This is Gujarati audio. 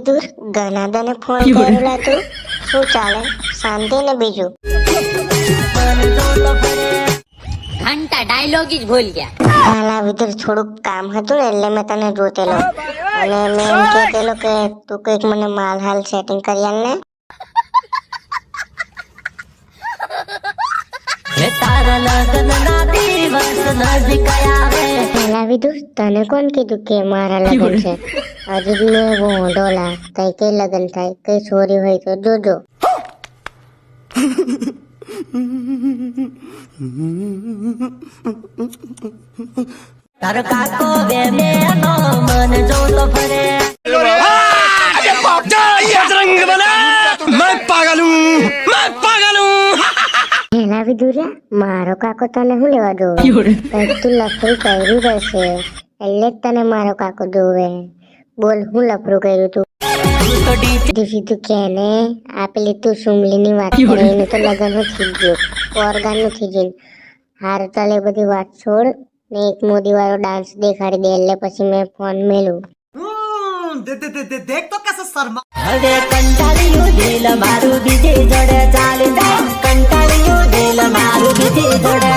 વિદુર ગનાદાને ફોન કરેલા તું શું ચાલે? શાંતિ ને બીજું? ઘંટા ડાયલોગ જ ભૂલ ગયા. હાલા વિદુર થોડુંક કામ હતું ને એટલે મેં તને જોતેલો. અને મેં એમ કહેતેલો કે તું કંઈક મને માલ હાલ સેટિંગ કરી આલ ને. પેલા વિદુર તને કોણ કીધું કે મારા લગ્ન છે? હજુ બી મેં વોંઢોલા કઈ કઈ લગ્ન થાય? કઈ છોરી હોય તો જોજો. તારો કાકો બે મેનો મન જોતો ફરે. પેલા વિદુરિયા મારો કાકો તને શું લેવા જોવે તું લફરું કર્યું રહેશે એટલે જ તને મારો કાકો દોવે. બોલ હું લફરું કર્યું તું? સીધું સીધું કે ને આ તું સુમલીની વાત કરે એનું તો લગ્ન જ થઈ ગયું. ઓર્ગાન થઈ ગયું. હાર ચાલે બધી વાત છોડ. ને એક મોદી વાળો ડાન્સ દેખાડી દે એટલે પછી મેં ફોન મેલું. બીજી